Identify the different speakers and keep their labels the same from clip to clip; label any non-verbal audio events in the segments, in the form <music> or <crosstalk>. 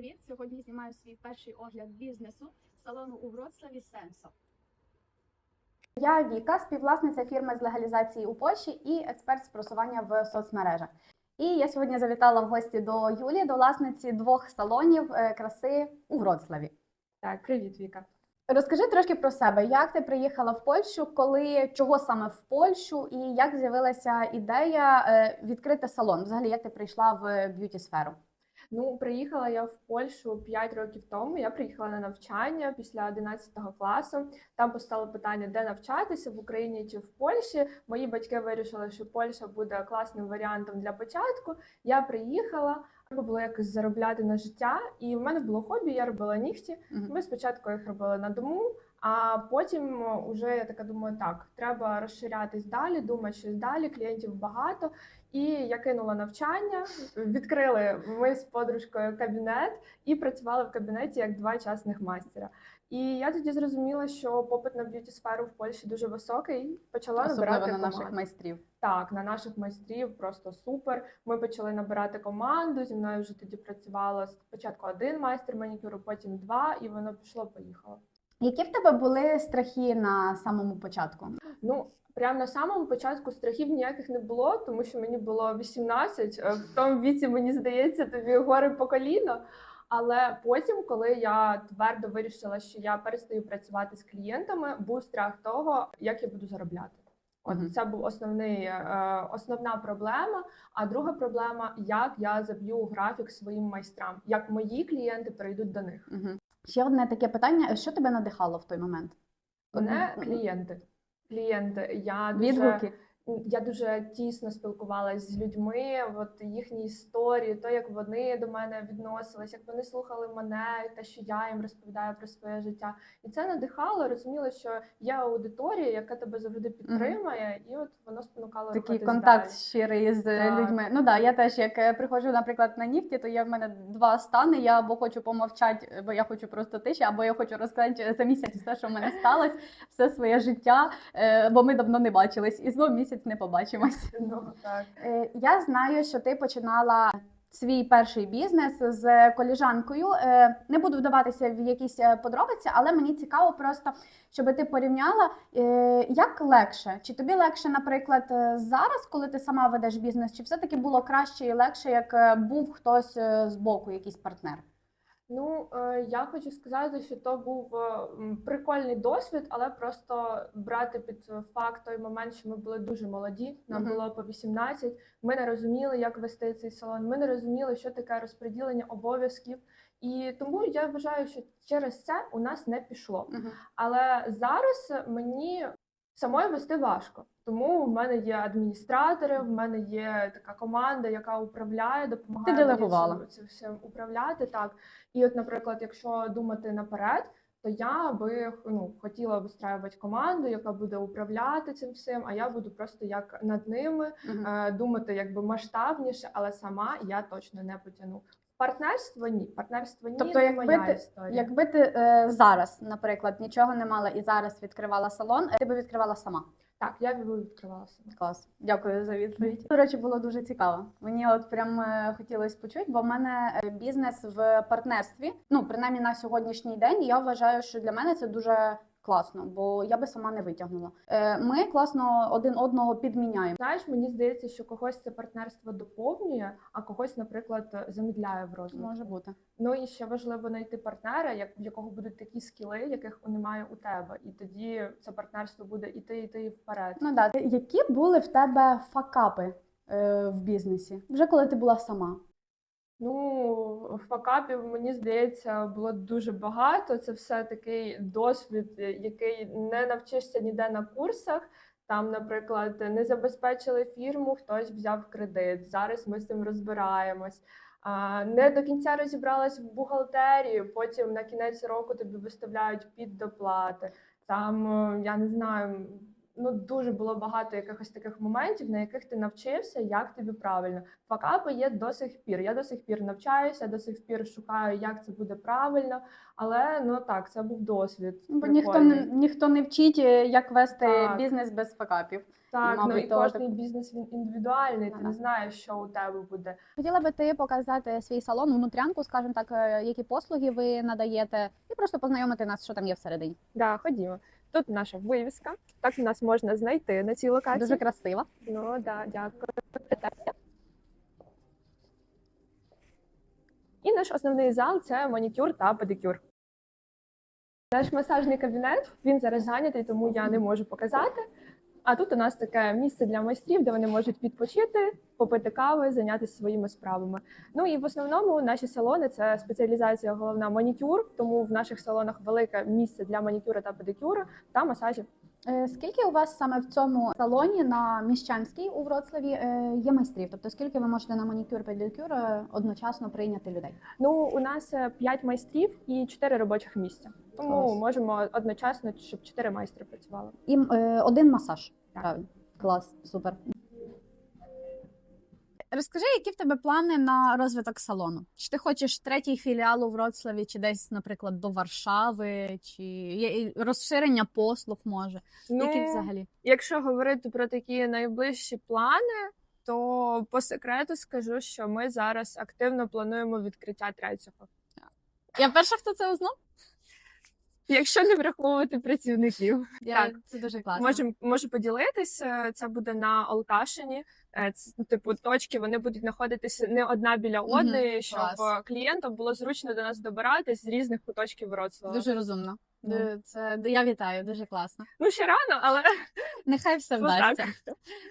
Speaker 1: привіт! Сьогодні знімаю свій перший огляд бізнесу салону у Вроцлаві Сенсо. Я Віка, співвласниця фірми з легалізації у Польщі і експерт з просування в соцмережах. І я сьогодні завітала в гості до Юлі, до власниці двох салонів е, краси у Вроцлаві.
Speaker 2: Так, привіт, Віка.
Speaker 1: Розкажи трошки про себе, як ти приїхала в Польщу, коли чого саме в Польщу, і як з'явилася ідея е, відкрити салон? Взагалі, як ти прийшла в б'юті сферу?
Speaker 2: Ну, приїхала я в Польщу 5 років тому. Я приїхала на навчання після 11 класу. Там постало питання, де навчатися в Україні чи в Польщі. Мої батьки вирішили, що Польща буде класним варіантом для початку. Я приїхала. Треба було якось заробляти на життя, і в мене було хобі, я робила нігті. Ми спочатку їх робили на дому, а потім вже я така думаю, так, треба розширятись далі, думати щось далі, клієнтів багато. І я кинула навчання, відкрили ми з подружкою кабінет і працювали в кабінеті як два частних мастера. І я тоді зрозуміла, що попит на б'юті сферу в Польщі дуже високий. Почала
Speaker 1: Особливо
Speaker 2: набирати
Speaker 1: на наших майстрів.
Speaker 2: Так, на наших майстрів просто супер. Ми почали набирати команду. Зі мною вже тоді працювало спочатку один майстер манікюру, потім два, і воно пішло, поїхало.
Speaker 1: Які в тебе були страхи на самому початку?
Speaker 2: Ну, прямо на самому початку страхів ніяких не було, тому що мені було 18. е, В тому віці, мені здається, тобі гори по коліно. Але потім, коли я твердо вирішила, що я перестаю працювати з клієнтами, був страх того, як я буду заробляти. От
Speaker 1: Мгм.
Speaker 2: це був основний, е, основна проблема. А друга проблема, як я заб'ю графік своїм майстрам, як мої клієнти перейдуть до них.
Speaker 1: Угу. Ще одне таке питання: що тебе надихало в той момент?
Speaker 2: Мене клієнти. Клієнти. Я дуже,
Speaker 1: Відгуки.
Speaker 2: Я дуже тісно спілкувалася з людьми, от їхні історії, то як вони до мене відносились, як вони слухали мене, те, що я їм розповідаю про своє життя. І це надихало, розуміла, що є аудиторія, яка тебе завжди підтримує, і от воно спонукало
Speaker 1: Такий контакт
Speaker 2: далі.
Speaker 1: щирий з
Speaker 2: Так.
Speaker 1: людьми. Ну да, я теж як е, приходжу, наприклад, на нігті, то є в мене два стани. Я або хочу помовчати, бо я хочу просто тиші, або я хочу розказати за місяць все, що в мене сталося, все своє життя, е, бо ми давно не бачились, і знов місяць не побачимось. <laughs>
Speaker 2: Ну так.
Speaker 1: Е, Я знаю, що ти починала свій перший бізнес з коліжанкою. Е, Не буду вдаватися в якісь е, подробиці, але мені цікаво просто, щоб ти порівняла, як легше. Чи тобі легше, наприклад, зараз, коли ти сама ведеш бізнес, чи все-таки було краще і легше, як був хтось з боку, якийсь партнер?
Speaker 2: Ну, е, я хочу сказати, що то був е, прикольний досвід, але просто брати під факт той момент, що ми були дуже молоді, нам було по 18, Ми не розуміли, як вести цей салон. Ми не розуміли, що таке розподілення обов'язків. І тому я вважаю, що через це у нас не пішло. Але зараз мені самої вести важко. Тому в мене є адміністратори, в мене є така команда, яка управляє, допомагає
Speaker 1: Ти делегувала.
Speaker 2: це, все управляти. Так і от, наприклад, якщо думати наперед, то я би ну хотіла вистраювати команду, яка буде управляти цим всім. А я буду просто як над ними е, думати якби масштабніше, але сама я точно не потягну. Партнерство ні, партнерство ні,
Speaker 1: Тобто,
Speaker 2: не
Speaker 1: якби
Speaker 2: моя
Speaker 1: ти-
Speaker 2: історія.
Speaker 1: Якби ти е, зараз, наприклад, нічого не мала і зараз відкривала салон, ти би відкривала сама.
Speaker 2: Так, я б відкривала себе.
Speaker 1: Клас, дякую за відповідь. До речі, було дуже цікаво. Мені от прям е, хотілося почути, бо в мене е, бізнес в партнерстві. Ну, принаймні на сьогоднішній день, я вважаю, що для мене це дуже класно, бо я би сама не витягнула. Е, Ми класно один одного підміняємо.
Speaker 2: Знаєш, мені здається, що когось це партнерство доповнює, а когось, наприклад, замідляє в розвитку.
Speaker 1: Може бути.
Speaker 2: Ну і ще важливо знайти партнера, як в якого будуть такі скіли, яких немає у тебе, і тоді це партнерство буде іти, іти вперед.
Speaker 1: Ну да, які були в тебе факапи е, в бізнесі, вже коли ти була сама?
Speaker 2: Ну, факапів, мені здається, було дуже багато. Це все такий досвід, який не навчишся ніде на курсах. Там, наприклад, не забезпечили фірму, хтось взяв кредит. Зараз ми з цим розбираємось. Не до кінця розібралась в бухгалтерії. Потім на кінець року тобі виставляють піддоплати. Там е, я не знаю. Ну дуже було багато якихось таких моментів, на яких ти навчився, як тобі правильно. Факапи є до сих пір. Я до сих пір навчаюся, до сих пір шукаю, як це буде правильно. Але ну так, це був досвід.
Speaker 1: Бо ніхто не ніхто не вчить, е, як вести
Speaker 2: Так.
Speaker 1: бізнес без факапів.
Speaker 2: Так, ну і
Speaker 1: того
Speaker 2: кожний бізнес він індивідуальний. Ти
Speaker 1: Ага.
Speaker 2: не знаєш, що у тебе буде.
Speaker 1: Хотіла би ти показати свій салон, внутрянку, скажімо так, е, які послуги ви надаєте, і просто познайомити нас, що там є всередині.
Speaker 2: Да, ходімо. Тут наша вивіска. Так нас можна знайти на цій локації.
Speaker 1: Дуже красиво.
Speaker 2: Ну да, дякую. І наш основний зал це манікюр та педикюр. Наш масажний кабінет він зараз зайнятий, тому я не можу показати. А тут у нас таке місце для майстрів, де вони можуть відпочити, попити кави, зайнятися своїми справами. Ну і в основному наші салони це спеціалізація головна манікюр, тому в наших салонах велике місце для манікюру та педикюру та масажів.
Speaker 1: Е, Скільки у вас саме в цьому салоні на Міщанській у Вроцлаві е, є майстрів? Тобто скільки ви можете на манікюр педикюр е, одночасно прийняти людей?
Speaker 2: Ну, у нас 5 майстрів і 4 робочих місця. Тому
Speaker 1: Клас.
Speaker 2: можемо одночасно, щоб 4 майстри працювали.
Speaker 1: І е, один масаж.
Speaker 2: Так.
Speaker 1: Правильно. Клас, супер. Розкажи, які в тебе плани на розвиток салону? Чи ти хочеш третій філіал у Вроцлаві, чи десь, наприклад, до Варшави, чи розширення послуг може? Які взагалі?
Speaker 2: якщо говорити про такі найближчі плани, то по секрету скажу, що ми зараз активно плануємо відкриття третього.
Speaker 1: Я перша, хто це узнав?
Speaker 2: Якщо не враховувати працівників,
Speaker 1: Я,
Speaker 2: Так.
Speaker 1: Це дуже класно.
Speaker 2: можу, можу поділитися. Це буде на Олташині. Це, ну, типу, точки вони будуть знаходитися не одна біля одної, щоб
Speaker 1: клас.
Speaker 2: е, клієнтам було зручно до нас добиратись з різних куточків Вроцлава.
Speaker 1: Дуже розумно.
Speaker 2: Ну.
Speaker 1: Це я вітаю, дуже класно.
Speaker 2: Ну ще рано, але <laughs>
Speaker 1: Нехай все вдасться.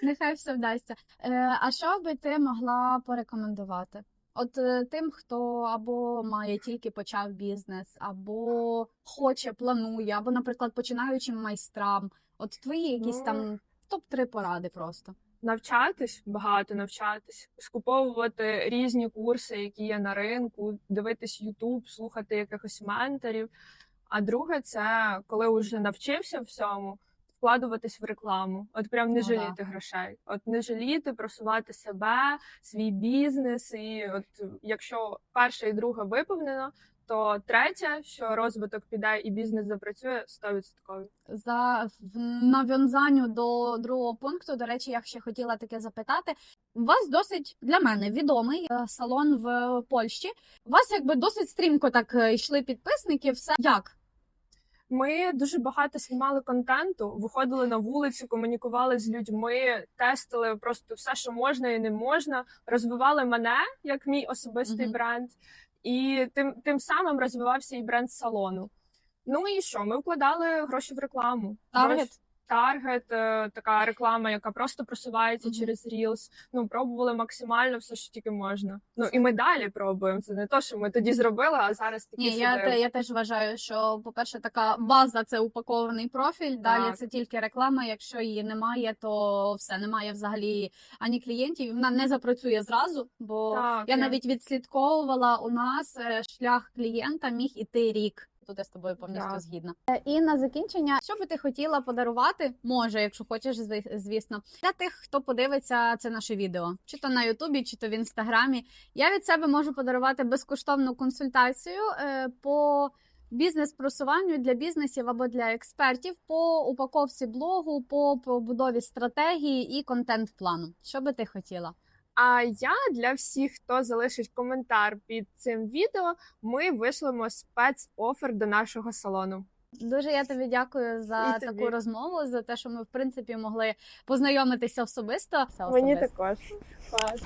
Speaker 1: Нехай все вдасться. Е, а що би ти могла порекомендувати? От е, тим, хто або має тільки почав бізнес, або хоче, планує, або, наприклад, починаючим майстрам. От твої якісь
Speaker 2: Ну.
Speaker 1: там топ-3 поради просто.
Speaker 2: навчатись багато навчатись, скуповувати різні курси, які є на ринку, дивитись Ютуб, слухати якихось менторів. А друге, це коли вже навчився всьому. Вкладуватись в рекламу, от прям не
Speaker 1: Ну,
Speaker 2: жаліти
Speaker 1: да.
Speaker 2: грошей, от не жаліти, просувати себе, свій бізнес. І от якщо перше і друге виповнено, то третє, що розвиток піде і бізнес запрацює, 100%.
Speaker 1: За в нав'язанню до другого пункту, до речі, я ще хотіла таке запитати. У вас досить для мене відомий е, салон в Польщі. У вас якби досить стрімко так е, йшли підписники. Все як?
Speaker 2: Ми дуже багато знімали контенту, виходили на вулицю, комунікували з людьми, тестили просто все, що можна і не можна. Розвивали мене як мій особистий
Speaker 1: Мгм.
Speaker 2: бренд, і тим, тим самим розвивався і бренд салону. Ну і що? Ми вкладали гроші в рекламу.
Speaker 1: Таргет?
Speaker 2: Таргет, е, така реклама, яка просто просувається
Speaker 1: Мгм.
Speaker 2: через Reels. Ну, пробували максимально все, що тільки можна. Ну і ми далі пробуємо. Це не то, що ми тоді зробили, а зараз такі
Speaker 1: Ні, я, те- я теж вважаю, що, по-перше, така база це упакований профіль. Далі це тільки реклама. Якщо її немає, то все немає взагалі ані клієнтів. Вона не запрацює зразу, бо
Speaker 2: Так,
Speaker 1: я навіть відслідковувала у нас е, шлях клієнта міг іти рік. Тут я з тобою повністю
Speaker 2: Так.
Speaker 1: згідна. Е, І на закінчення, що би ти хотіла подарувати, може, якщо хочеш, звісно, для тих, хто подивиться це наше відео, чи то на Ютубі, чи то в інстаграмі. Я від себе можу подарувати безкоштовну консультацію е, по бізнес-просуванню для бізнесів або для експертів по упаковці блогу, по побудові стратегії і контент-плану. Що би ти хотіла?
Speaker 2: А я для всіх, хто залишить коментар під цим відео, ми вишлемо спецофер до нашого салону.
Speaker 1: Дуже я тобі дякую за
Speaker 2: І тобі.
Speaker 1: таку розмову, за те, що ми в принципі могли познайомитися особисто. особисто.
Speaker 2: Мені також. Клас.